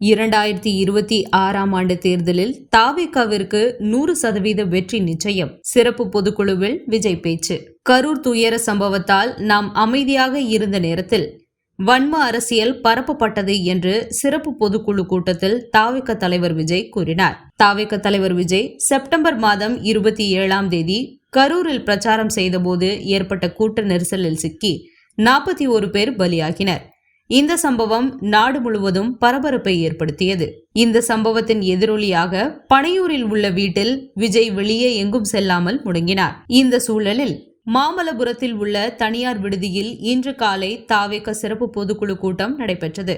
இரண்டாயிரத்தி இருபத்தி ஆறாம் ஆண்டு தேர்தலில் தாவேகாவிற்கு நூறு சதவீத வெற்றி நிச்சயம். சிறப்பு பொதுக்குழுவில் விஜய் பேச்சு. கரூர் துயர சம்பவத்தால் நாம் அமைதியாக இருந்த நேரத்தில் வன்ம அரசியல் பரப்பப்பட்டது என்று சிறப்பு பொதுக்குழு கூட்டத்தில் தாவிக தலைவர் விஜய் கூறினார். தாவிக தலைவர் விஜய் செப்டம்பர் மாதம் இருபத்தி ஏழாம் தேதி கரூரில் பிரச்சாரம் செய்தபோது ஏற்பட்ட கூட்ட நெரிசலில் சிக்கி நாற்பத்தி ஒரு பேர் பலியாகினர். இந்த சம்பவம் நாடு முழுவதும் பரபரப்பை ஏற்படுத்தியது. இந்த சம்பவத்தின் எதிரொலியாக பனையூரில் உள்ள வீட்டில் விஜய் வெளியே எங்கும் செல்லாமல் முடங்கினார். இந்த சூழலில் மாமல்லபுரத்தில் உள்ள தனியார் விடுதியில் இன்று காலை தாவேக சிறப்பு பொதுக்குழு கூட்டம் நடைபெற்றது.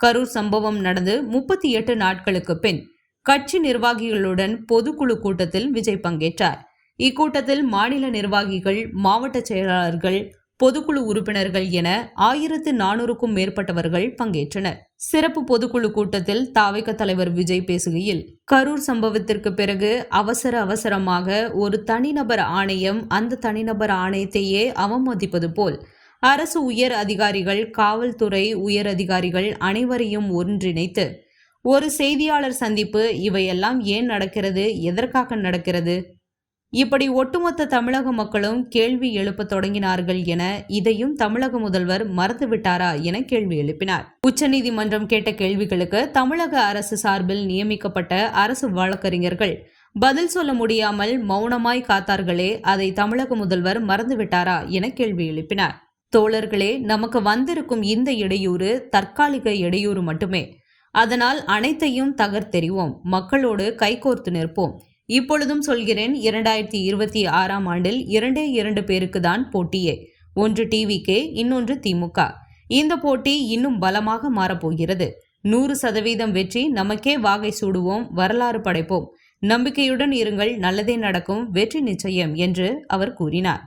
கரூர் சம்பவம் நடந்து முப்பத்தி எட்டு நாட்களுக்கு பின் கட்சி நிர்வாகிகளுடன் பொதுக்குழு கூட்டத்தில் விஜய் பங்கேற்றார். இக்கூட்டத்தில் மாநில நிர்வாகிகள் மாவட்ட செயலாளர்கள் பொதுக்குழு உறுப்பினர்கள் என ஆயிரத்து நானூறுக்கும் மேற்பட்டவர்கள் பங்கேற்றனர். சிறப்பு பொதுக்குழு கூட்டத்தில் தாவைக்க தலைவர் விஜய் பேசுகையில் கரூர் சம்பவத்திற்கு பிறகு அவசர அவசரமாக ஒரு தனிநபர் ஆணையம் அந்த தனிநபர் ஆணையத்தையே அவமதிப்பது போல் அரசு உயர் அதிகாரிகள் காவல்துறை உயர் அதிகாரிகள் அனைவரையும் ஒன்றிணைத்து ஒரு செய்தியாளர் சந்திப்பு இவையெல்லாம் ஏன் நடக்கிறது எதற்காக நடக்கிறது இப்படி ஒட்டுமொத்த தமிழக மக்களும் கேள்வி எழுப்ப தொடங்கினார்கள் என இதையும் தமிழக முதல்வர் மறந்துவிட்டாரா என கேள்வி எழுப்பினார். உச்சநீதிமன்றம் கேட்ட கேள்விகளுக்கு தமிழக அரசு சார்பில் நியமிக்கப்பட்ட அரசு வழக்கறிஞர்கள் பதில் சொல்ல முடியாமல் மௌனமாய் காத்தார்களே அதை தமிழக முதல்வர் மறந்துவிட்டாரா என கேள்வி எழுப்பினார். தோழர்களே நமக்கு வந்திருக்கும் இந்த இடையூறு தற்காலிக இடையூறு மட்டுமே. அதனால் அனைத்தையும் தகர்த்தெறிவோம். மக்களோடு கைகோர்த்து நிற்போம். இப்பொழுதும் சொல்கிறேன் இரண்டாயிரத்தி இருபத்தி ஆறாம் ஆண்டில் இரண்டே இரண்டு பேருக்கு தான் போட்டியே. ஒன்று டிவிகே இன்னொன்று திமுக. இந்த போட்டி இன்னும் பலமாக மாறப்போகிறது. நூறு சதவீதம் வெற்றி நமக்கே வாகை சூடுவோம் வரலாறு படைப்போம். நம்பிக்கையுடன் இருங்கள் நல்லதே நடக்கும் வெற்றி நிச்சயம் என்று அவர் கூறினார்.